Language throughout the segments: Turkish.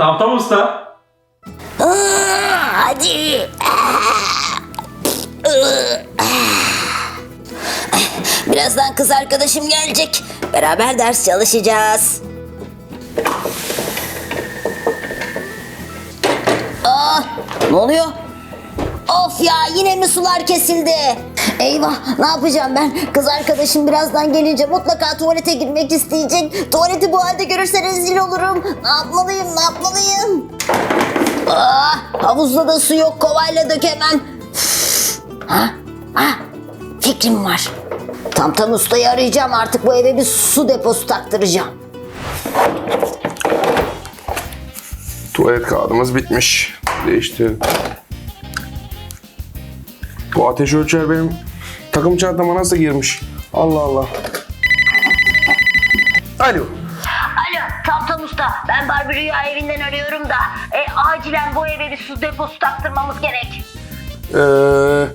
Tam usta. Hadi. Birazdan kız arkadaşım gelecek. Beraber ders çalışacağız. Aa, ne oluyor? Of ya yine mi sular kesildi? Eyvah ne yapacağım ben? Kız arkadaşım birazdan gelince mutlaka tuvalete girmek isteyecek. Tuvaleti bu halde görürse rezil olurum. Ne yapmalıyım ne yapmalıyım? Aa, havuzda da su yok kovayla dökemem. Üf. Ha? Ha? Fikrim var. Tam tam ustayı arayacağım artık bu eve bir su deposu taktıracağım. Tuvalet kağıdımız bitmiş. Değiştirelim. Bu ateş ölçer benim takım çantama nasıl girmiş? Allah Allah. Alo. Alo tam usta ben Barbie Rüya evinden arıyorum da e, acilen bu eve bir su deposu taktırmamız gerek. Ee,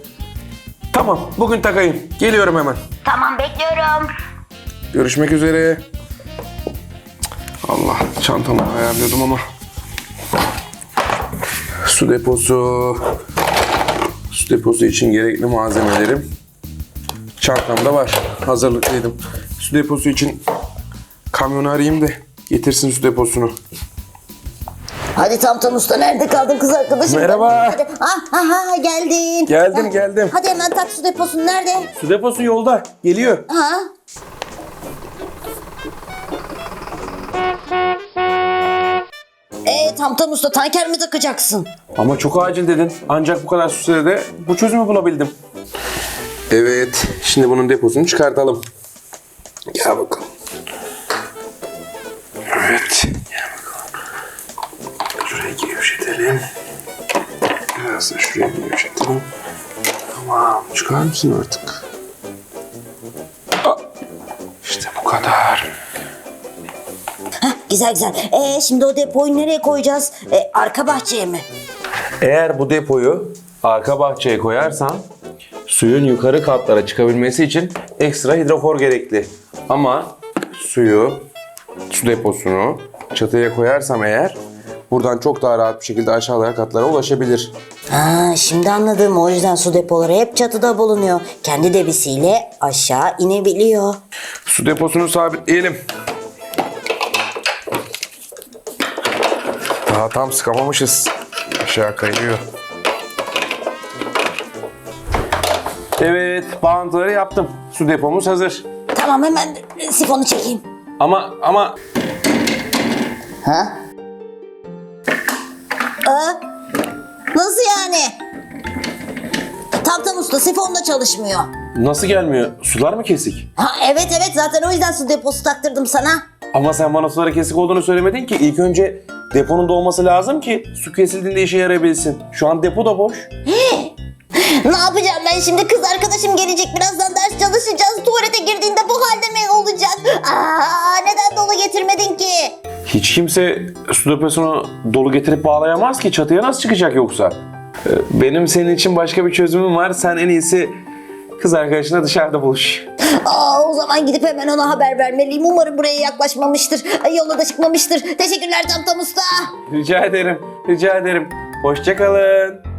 tamam bugün takayım. Geliyorum hemen. Tamam bekliyorum. Görüşmek üzere. Allah çantamı ayarlıyordum ama. Su deposu. Su deposu için gerekli malzemelerim çantamda var. Hazırlıklıydım. Su deposu için kamyonu arayayım da getirsin su deposunu. Hadi tam tam usta nerede kaldın kız arkadaşım? Merhaba. Hadi. Ha, ha, ha geldin. Geldim, Ha, geldim. Hadi hemen tak su deposunu nerede? Su deposu yolda. Geliyor. Ha? Ee, tam tam usta tanker mi takacaksın? Ama çok acil dedin. Ancak bu kadar sürede bu çözümü bulabildim. Evet. Şimdi bunun deposunu çıkartalım. Gel bakalım. Evet. Gel bakalım. Şurayı gevşetelim. Biraz da şurayı gevşetelim. Tamam. Çıkar mısın artık? Ah, İşte bu kadar. Güzel güzel. Ee, şimdi o depoyu nereye koyacağız? Ee, arka bahçeye mi? Eğer bu depoyu arka bahçeye koyarsan suyun yukarı katlara çıkabilmesi için ekstra hidrofor gerekli. Ama suyu, su deposunu çatıya koyarsam eğer buradan çok daha rahat bir şekilde aşağılara katlara ulaşabilir. Ha, şimdi anladım. O yüzden su depoları hep çatıda bulunuyor. Kendi debisiyle aşağı inebiliyor. Su deposunu sabitleyelim. Daha tam sıkamamışız. Aşağı kayıyor. Evet, bağıntıları yaptım. Su depomuz hazır. Tamam hemen sifonu çekeyim. Ama ama Ha? Aa, nasıl yani? Tam tam usta sifon da çalışmıyor. nasıl gelmiyor? Sular mı kesik? Ha evet evet zaten o yüzden su deposu taktırdım sana. Ama sen bana suları kesik olduğunu söylemedin ki. İlk önce deponun dolması lazım ki su kesildiğinde işe yarayabilsin. Şu an depo da boş. Ne yapacağım ben şimdi kız arkadaşım gelecek birazdan ders çalışacağız. Tuvalete girdiğinde bu halde mi olacak? Aa, neden dolu getirmedin ki? Hiç kimse su deposunu dolu getirip bağlayamaz ki. Çatıya nasıl çıkacak yoksa? Ee, Benim senin için başka bir çözümüm var. Sen en iyisi kız arkadaşına dışarıda buluş. Aa, o zaman gidip hemen ona haber vermeliyim. Umarım buraya yaklaşmamıştır. Yola da çıkmamıştır. Teşekkürler Tam Tam Usta. Rica ederim, rica ederim. Hoşçakalın.